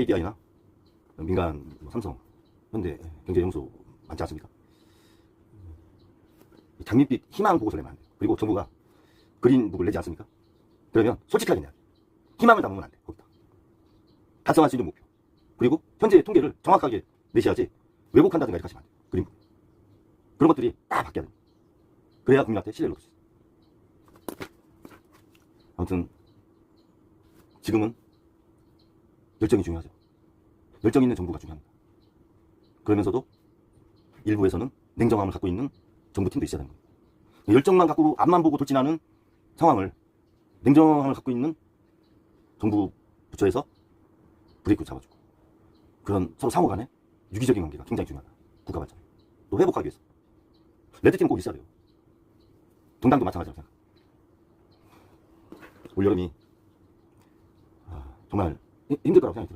KDI나 민간 뭐 삼성, 현대 경제연구소 많지 않습니까? 이 장밋빛 희망 보고서를 내면 안 돼요. 그리고 정부가 그린북을 내지 않습니까? 그러면 솔직하게 내야 돼요. 희망을 담으면 안 돼. 거기다. 달성할 수 있는 목표. 그리고 현재 통계를 정확하게 내셔야지 왜곡한다든가 이렇게 하시면 안 돼요. 그린북. 그런 것들이 다 바뀌어야 돼요. 그래야 국민한테 신뢰를 얻을 수 있어요. 아무튼 지금은 열정이 중요하죠. 열정 있는 정부가 중요합니다. 그러면서도 일부에서는 냉정함을 갖고 있는 정부팀도 있어야 거예요. 열정만 갖고 앞만 보고 돌진하는 상황을 냉정함을 갖고 있는 정부 부처에서 브레이크 잡아주고 그런 서로 상호 간의 유기적인 관계가 굉장히 중요하다. 국가 발전. 또 회복하기 위해서. 레드팀은 꼭 있어야 돼요. 동당도 마찬가지라고 생각. 올 여름이 아, 정말 您您这个好像